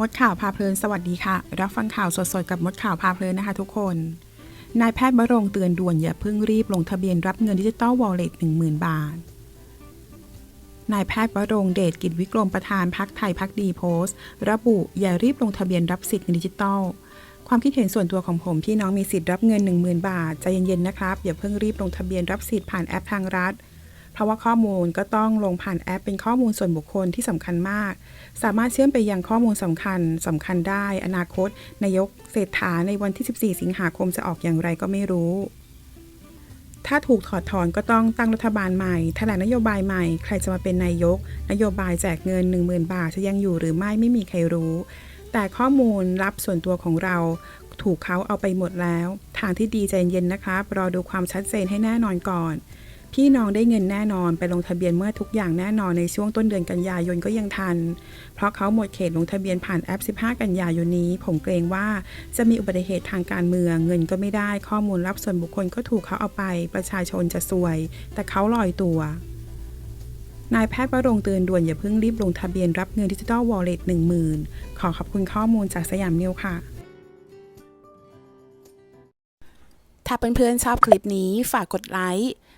มดข่าวพาเพลินสวัสดีค่ะ รับฟังข่าวสดๆ กับมดข่าวพาเพลินนะคะทุกคน นายแพทย์บรงเตือนด่วนอย่าเพิ่งรีบลงทะเบียนรับเงินดิจิตอลวอลเล็ต10,000บาท นายแพทย์วรงเดชกิจวิกรมประธานพักไทยพักดีโพสต์ ระบุอย่ารีบลงทะเบียนรับสิทธิ์เงินดิจิตอลความคิดเห็นส่วนตัวของผมที่น้องมีสิทธิ์รับเงิน 10,000 บาทใจเย็นๆนะครับอย่าเพิ่งรีบลงทะเบียนรับสิทธิ์ผ่านแอปทางรัฐ เพราะว่าข้อมูลก็ต้องลงผ่านแอป เป็นข้อมูลส่วนบุคคลที่สำคัญมาก สามารถเชื่อมไปยังข้อมูลสำคัญสำคัญได้ อนาคต นายกเศรษฐาในวันที่ 14 สิงหาคมจะออกอย่างไรก็ไม่รู้ ถ้าถูกถอดถอนก็ต้องตั้งรัฐบาลใหม่แถลงนโยบายใหม่ ใครจะมาเป็นนายก นโยบายแจกเงิน 10,000 บาทจะยังอยู่หรือไม่ไม่มีใครรู้ แต่ข้อมูลลับส่วนตัวของเราถูกเขาเอาไปหมดแล้ว ทางที่ดีใจเย็นนะครับ รอดูความชัดเจนให้แน่นอนก่อน พี่น้องได้เงินแน่นอนไปลงทะเบียนเมื่อทุกอย่างแน่นอนในช่วงต้นเดือนกันยายนก็ยังทัน เพราะเขาหมดเขตลงทะเบียนผ่านแอป 15 กันยายนนี้ ผมเกรงว่าจะมีอุบัติเหตุทางการเมือง เงินก็ไม่ได้ข้อมูลลับส่วนบุคคลก็ถูกเขาเอาไป ประชาชนจะซวย แต่เขาลอยตัวนายแพทย์วรงค์เตือนด่วนอย่าเพิ่งรีบลงทะเบียนรับเงินดิจิทัลวอลเล็ต10,000ขอขอบคุณข้อมูลจากสยามนิวค่ะ ถ้าเพื่อนๆชอบคลิปนี้ฝากกดไลค์